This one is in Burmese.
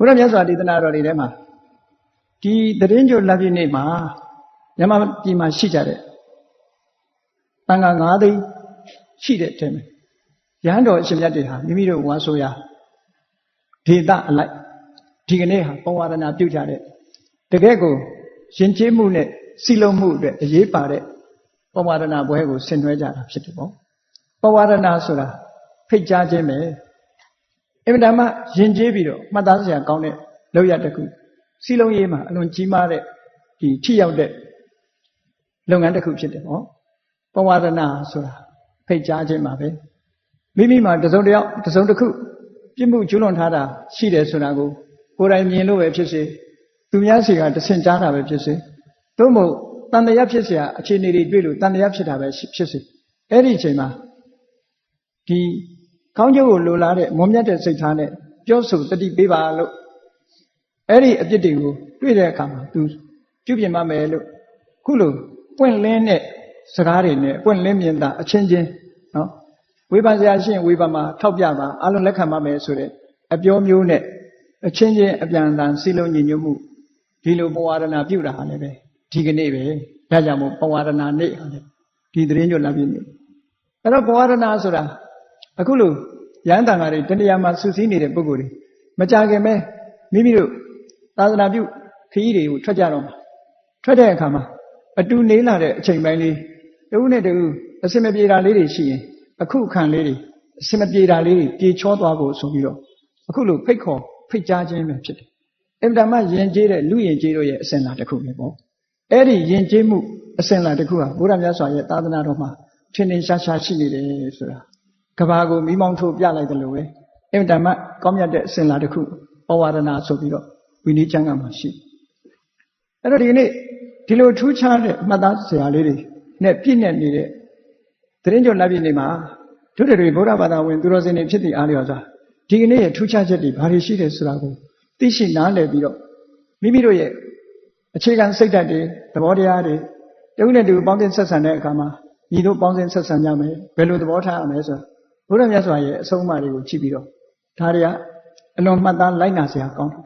ဘုရားမြတ်စွာဒေသနာတော်တွေထဲမှာဒီသတင်းကြိုလက်ပြည့်နေ့မှာမြန်မာပြည်မှာရှိကြတဲ့တန်ခါ9သိန်းရှိတဲ့အထက်မှာရဟန်းတော်အရှင်မြတ်တွေဟာမိမိတို့ဝါဆိုရာဒေသအလိုက်ဒီကနေ့ဟာပဝါဒနာပြုကြတဲ့တကယ့်ကိုရှင်ကျေးမှုနဲ့စီလုံးမှုအတွက်အရေးပါတဲ့ပဝါဒနာပွဲကိုဆင်နွှဲကြတာဖြစ်တယ်ပေါ့ပဝါဒနာဆိုတာဖိတ်ကြားခြင်းပဲ အင်မတန်မှယဉ်ကျေးပြီးတော့မှတ်သားစရာကောင်းတဲ့လောက်ရတစ်ခုစီလုံးရေးမှာအလွန်ကြီးမားတဲ့ဒီထိရောက်တဲ့လုပ်ငန်းတစ်ခုဖြစ်တယ်ပေါ့ပဝါဒနာဆိုတာဖိတ်ကြားခြင်းပါပဲမိမိမှာတစုံတစ်ယောက်တစုံတစ်ခုပြစ်မှုကျူးလွန်ထားတာရှိတယ်ဆိုတာကိုကိုယ်တိုင်မြင်လို့ပဲဖြစ်စေသူများစီကတဆင့်ကြားတာပဲဖြစ်စေသို့မဟုတ်တန်တရားဖြစ်เสียအခြေအနေတွေတွေ့လို့တန်တရားဖြစ်တာပဲဖြစ်စေအဲ့ဒီအချိန်မှာဒီ ကောင်းကျိုးကိုလိုလားတဲ့မွန်မြတ်တဲ့စိတ်ထားနဲ့ပြောဆိုတတိပေးပါလို့အဲ့ဒီအပြစ်တွေကိုတွေ့တဲ့အခါမှာသူပြုပြင်ပါမယ်လို့ခုလိုပွင့်လင်းတဲ့စကားတွေနဲ့ပွင့်လင်းမြင်တာအချင်းချင်းနော်ဝေဖန်စရာရှိရင်ဝေဖန်မှာထောက်ပြပါအလုံးလက်ခံပါမယ်ဆိုတဲ့အပြောမျိုးနဲ့အချင်းချင်းအပြန်အလှန်စီလုံးညီညွတ်မှုဒီလိုပဝါဒနာပြုတာဟာလည်းပဲဒီကနေ့ပဲဒါကြောင့်မို့ပဝါဒနာနေ့ဟာလည်းဒီသတင်းကြွလာပြည့်နေအဲ့တော့ပဝါဒနာဆိုတာ အခုလို့ရဟန်းတန်ဃာတွေတဏှာမှာစူးစီးနေတဲ့ပုဂ္ဂိုလ်တွေမကြခင်ပဲမိမိတို့သာသနာပြုခရီးတွေကိုထွက်ကြတော့မှာထွက်တဲ့အခါမှာအတူနေလာတဲ့အချိန်ပိုင်းလေးတဦးနဲ့တဦးအစင်မပြေတာလေးတွေရှိရင်အခုခံလေးတွေအစင်မပြေတာလေးတွေပြေချောသွားဖို့ဆိုပြီးတော့အခုလို့ဖိတ်ခေါ်ဖိတ်ကြားခြင်းပဲဖြစ်တယ်အင်တာမယဉ်ကျေးတဲ့လူယဉ်ကျေးတို့ရဲ့အစဉ်လာတစ်ခုပဲပေါ့အဲ့ဒီယဉ်ကျေးမှုအစဉ်လာတစ်ခုဟာဘုရားမြတ်စွာရဲ့သာသနာတော်မှာထင်ထင်ရှားရှားရှိနေတယ်ဆိုတာ ကဘာကိုမိမောင်းထိုးပြလိုက်တယ်လို့ပဲအင်တာမကောင်းမြတ်တဲ့အစဉ်လာတစ်ခုပဝါဒနာဆိုပြီးတော့ဝိနည်းကျမ်းကမှာရှိအဲ့တော့ဒီနေ့ဒီလိုထူးခြားတဲ့မှတ်သားစရာလေးတွေနဲ့ပြည့်နေနေတဲ့သတင်းကြော်လက်ပြည့်နေမှာတို့တွေဗုဒ္ဓဘာသာဝင်သူတော်စင်တွေဖြစ်တည်အားလျော်စွာဒီကနေ့ရဲ့ထူးခြားချက်တွေဘာတွေရှိတယ်ဆိုတာကိုသိရှိနားလည်ပြီးတော့မိမိတို့ရဲ့အခြေခံစိတ်ဓာတ်တွေသဘောတရားတွေတဦးနဲ့တူပေါင်းတင်ဆက်ဆံတဲ့အခါမှာညီတို့ပေါင်းတင်ဆက်ဆံကြမယ်ဘယ်လိုသဘောထားရမလဲဆိုတာ ဘုရားမြတ်စွာရဲ့အဆုံးအမတွေကိုကြည့်ပြီးတော့ဒါတွေကအလွန်မှတ်သားလိုက်နာစရာကောင်းတယ်